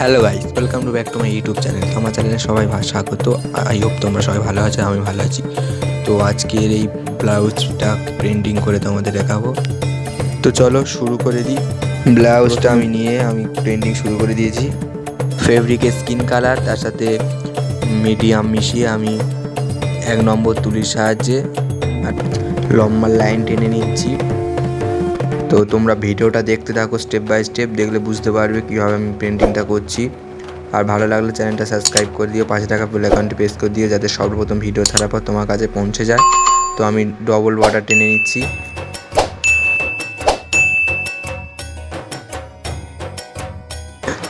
Hello guys welcome to back to my YouTube channel আমার চ্যানেলে সবাই স্বাগত। আই হোপ তোমরা সবাই ভালো আছো, আমি ভালো আছি। তো আজকের এই ব্লাউজটা প্রিন্টিং করে তোমাদের দেখাবো। তো চলো শুরু করে দিই। ব্লাউজটা আমি নিয়ে আমি প্রিন্টিং শুরু করে দিয়েছি। ফেব্রিকের স্কিন কালার তার সাথে মিডিয়াম মিশিয়ে আমি এক নম্বর তুলির সাহায্যে লম্বা লাইন টেনে নিচ্ছি। তো তোমরা ভিডিওটা দেখতে থাকো স্টেপ বাই স্টেপ দেখলে বুঝতে পারবে কীভাবে আমি পেন্টিংটা করছি। আর ভালো লাগলে চ্যানেলটা সাবস্ক্রাইব করে দিও, পাশে থাকা বেল আইকনটি প্রেস করে দিও যাতে সর্বপ্রথম ভিডিও ছাড়ার পর তোমার কাছে পৌঁছে যায়। তো আমি ডবল বর্ডার টেনে নিচ্ছি।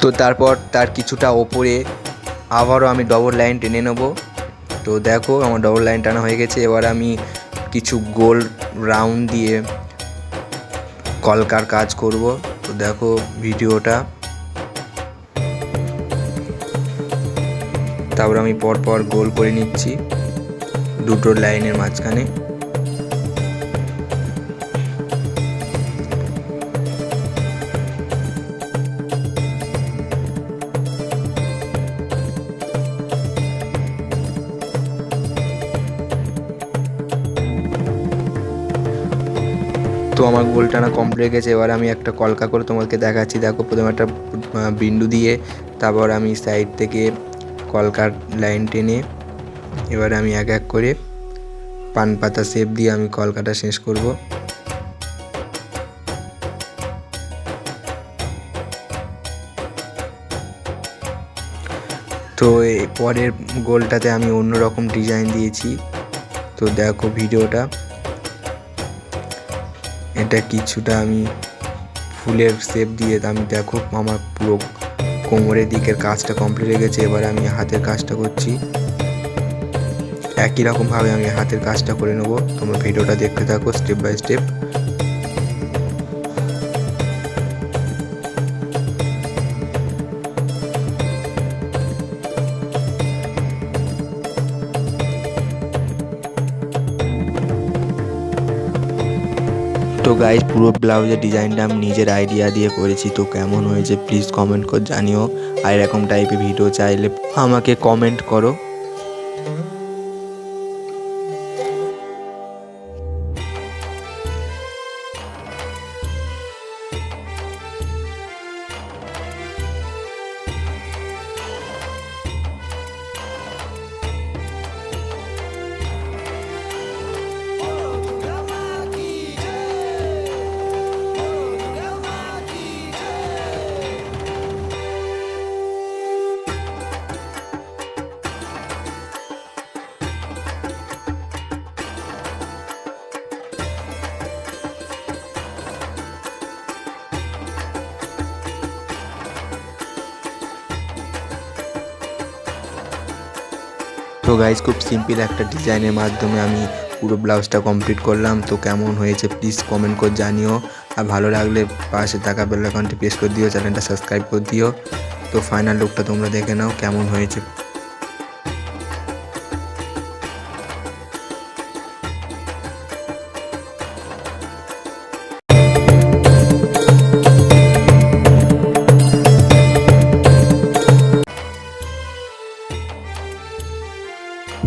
তো তারপর তার কিছুটা ওপরে আবারও আমি ডবল লাইন টেনে নেব। তো দেখো আমার ডবল লাইন টানা হয়ে গেছে, এবার আমি কিছু গোল রাউন্ড দিয়ে কলকার কাজ করব। তো দেখো ভিডিওটা। তারপর আমি পর পর গোল করে নিচ্ছি দুটো লাইনের মাঝখানে। তো আমার গোল টানা কমপ্লিট গেছে। এবার আমি একটা কলকা করে তোমাকে দেখাচ্ছি। দেখো, প্রথমে একটা বিন্দু দিয়ে, তারপর আমি সাইড থেকে কলকার লাইন টেনে, এবার আমি এক এক করে পান পাতা শেপ দিয়ে আমি কলকাটা শেষ করব। তো পরের গোলটাতে আমি অন্য রকম ডিজাইন দিয়েছি। তো দেখো, ভিডিওটা। এটা কিছুটা আমি ফুলের শেপ দিয়ে আমি দেখো আমার পুরো কোমরের দিকের কাজটা কমপ্লিট হয়ে গেছে। এবার আমি হাতের কাজটা করছি। একই রকমভাবে আমি হাতের কাজটা করে নেব। তোমরা ভিডিওটা দেখতে থাকো স্টেপ বাই স্টেপ তো গাইজ পুরো ব্লাউজের ডিজাইনটা আমি নিজের আইডিয়া দিয়ে করেছি, তো কেমন হয়েছে প্লিজ কমেন্ট কর জানিও। আর এরকম টাইপের ভিডিও চাইলে আমাকে কমেন্ট করো। তো গাইজ খুব সিম্পল একটা ডিজাইনের মাধ্যমে আমি পুরো ব্লাউজটা কমপ্লিট করলাম। তো কেমন হয়েছে প্লিজ কমেন্ট করে জানিও। আর ভালো লাগলে পাশে থাকা বেল আইকনটি প্রেস করে দিও চ্যানেলটা সাবস্ক্রাইব করে দিও। তো ফাইনাল লুকটা তোমরা দেখে নাও, কেমন হয়েছে।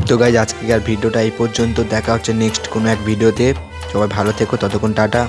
তো গাইজ আজকে আর ভিডিওটা এই পর্যন্ত। দেখা হচ্ছে নেক্সট কোনো এক ভিডিওতে। সবাই ভালো থেকো, ততক্ষণ টাটা।